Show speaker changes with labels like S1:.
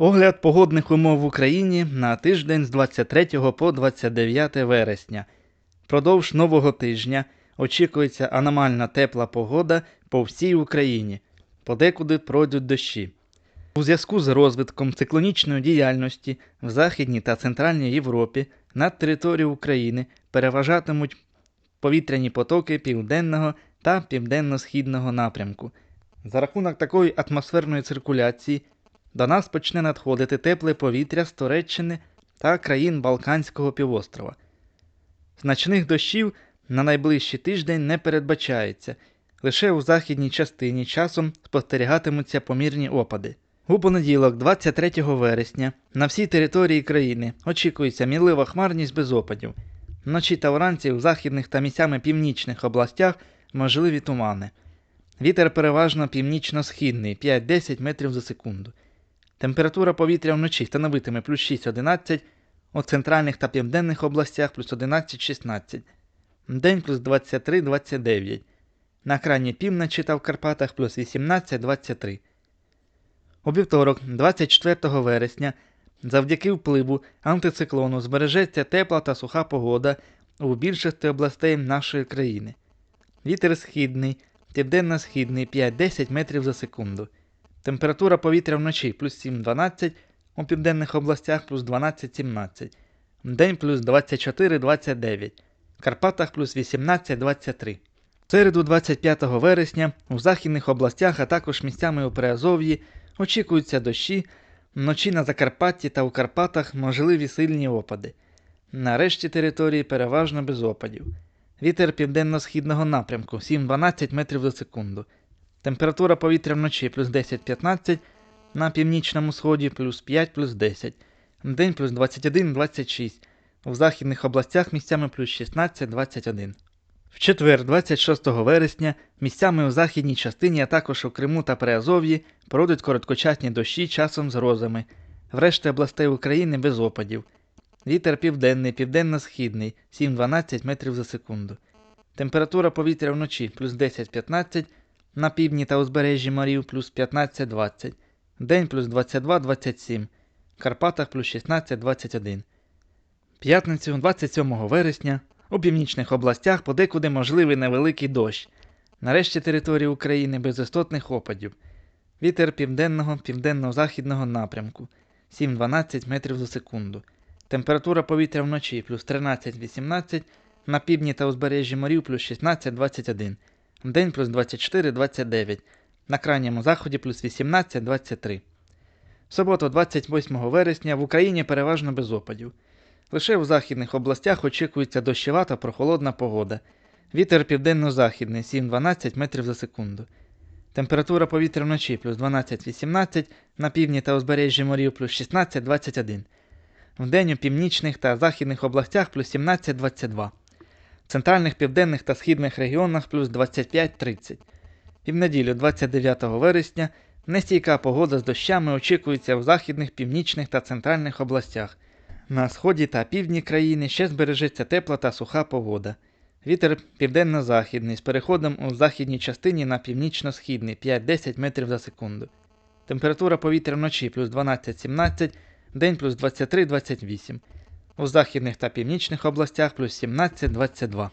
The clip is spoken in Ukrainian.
S1: Огляд погодних умов в Україні на тиждень з 23 по 29 вересня. Продовж нового тижня очікується аномальна тепла погода по всій Україні. Подекуди пройдуть дощі. У зв'язку з розвитком циклонічної діяльності в Західній та Центральній Європі над територією України переважатимуть повітряні потоки південного та південно-східного напрямку. За рахунок такої атмосферної циркуляції до нас почне надходити тепле повітря з Туреччини та країн Балканського півострова. Значних дощів на найближчий тиждень не передбачається, лише у західній частині часом спостерігатимуться помірні опади. У понеділок, 23 вересня, на всій території країни очікується мінлива хмарність без опадів. Вночі та вранці у західних та місцями північних областях можливі тумани. Вітер переважно північно-східний 5-10 метрів за секунду. Температура повітря вночі становитиме плюс 6-11, у центральних та південних областях плюс 11-16, день плюс 23-29, на крайній півночі та в Карпатах плюс 18-23. У вівторок, 24 вересня, завдяки впливу антициклону збережеться тепла та суха погода у більшості областей нашої країни. Вітер східний, південно-східний 5-10 метрів за секунду. Температура повітря вночі плюс 7-12, у південних областях плюс 12-17, день плюс 24-29, в Карпатах плюс 18-23. В середу 25 вересня у західних областях, а також місцями у Приазов'ї очікуються дощі, вночі на Закарпатті та у Карпатах можливі сильні опади. На решті території переважно без опадів. Вітер південно-східного напрямку 7-12 метрів за секунду. Температура повітря вночі плюс 10-15, на північному сході плюс 5 плюс 10, день плюс 21-26, у західних областях місцями плюс 16-21. В четвер, 26 вересня, місцями у західній частині, а також у Криму та Приазов'ї пройдуть короткочасні дощі часом з грозами. В решті областей України без опадів. Вітер південний, південно-східний 7-12 метрів за секунду. Температура повітря вночі плюс 10-15, на півдні та узбережжі морів плюс 15-20, день плюс 22-27, в Карпатах плюс 16-21. П'ятницю, 27 вересня, у північних областях подекуди можливий невеликий дощ. Нарешті території України без істотних опадів. Вітер південного, південно-західного напрямку 7-12 метрів за секунду. Температура повітря вночі плюс 13-18, на півдні та узбережжі морів плюс 16-21, день плюс 24-29, на крайньому заході плюс 18-23. В суботу, 28 вересня, в Україні переважно без опадів. Лише в західних областях очікується дощова та прохолодна погода. Вітер південно-західний 7-12 метрів за секунду. Температура повітря вночі плюс 12-18, на півдні та узбережжі морів плюс 16-21. Вдень у північних та західних областях плюс 17-22. В центральних, південних та східних регіонах плюс 25-30. І в неділю 29 вересня нестійка погода з дощами очікується в західних, північних та центральних областях. На сході та півдні країни ще збережеться тепла та суха погода. Вітер південно-західний з переходом у західній частині на північно-східний 5-10 метрів за секунду. Температура повітря вночі плюс 12-17, день плюс 23-28. У західних та північних областях плюс 17-22.